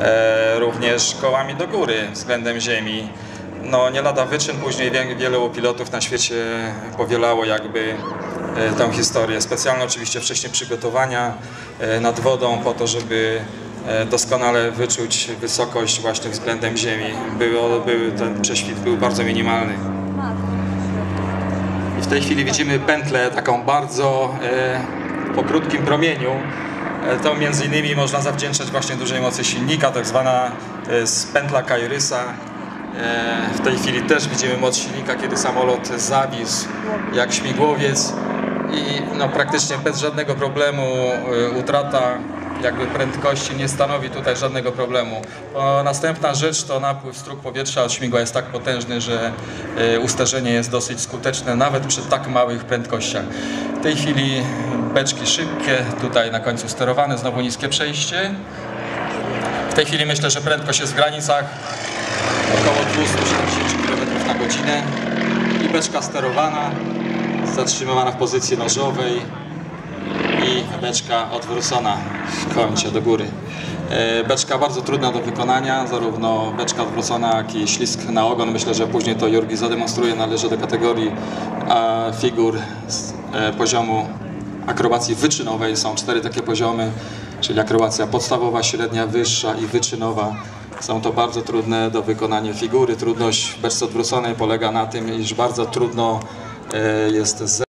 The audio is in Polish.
e, również kołami do góry względem ziemi. No nie lada wyczyn, później wie- wielu pilotów na świecie powielało jakby e, tę historię. Specjalne oczywiście wcześniej przygotowania e, nad wodą po to, żeby doskonale wyczuć wysokość właśnie względem ziemi. Było, był, ten prześwit był bardzo minimalny. I w tej chwili widzimy pętlę taką bardzo po krótkim promieniu. E, to między innymi można zawdzięczać właśnie dużej mocy silnika, tak zwana e, z pętla Kairysa. E, w tej chwili też widzimy moc silnika, kiedy samolot zawisł jak śmigłowiec i no, praktycznie bez żadnego problemu e, utrata jakby prędkości nie stanowi tutaj żadnego problemu. Następna rzecz to napływ strug powietrza od śmigła jest tak potężny, że e, usterzenie jest dosyć skuteczne nawet przy tak małych prędkościach. W tej chwili beczki szybkie, tutaj na końcu sterowane, znowu niskie przejście. W tej chwili myślę, że prędkość jest w granicach około 270 km na godzinę i beczka sterowana, zatrzymywana w pozycji nożowej beczka odwrócona w kącie do góry. E, Beczka bardzo trudna do wykonania, zarówno beczka odwrócona, jak i ślisk na ogon. Myślę, że później to Jurgi zademonstruje, należy do kategorii figur z e, poziomu akrobacji wyczynowej. Są cztery takie poziomy, czyli akrobacja podstawowa, średnia, wyższa i wyczynowa. Są to bardzo trudne do wykonania figury. Trudność beczce odwróconej polega na tym, iż bardzo trudno e, jest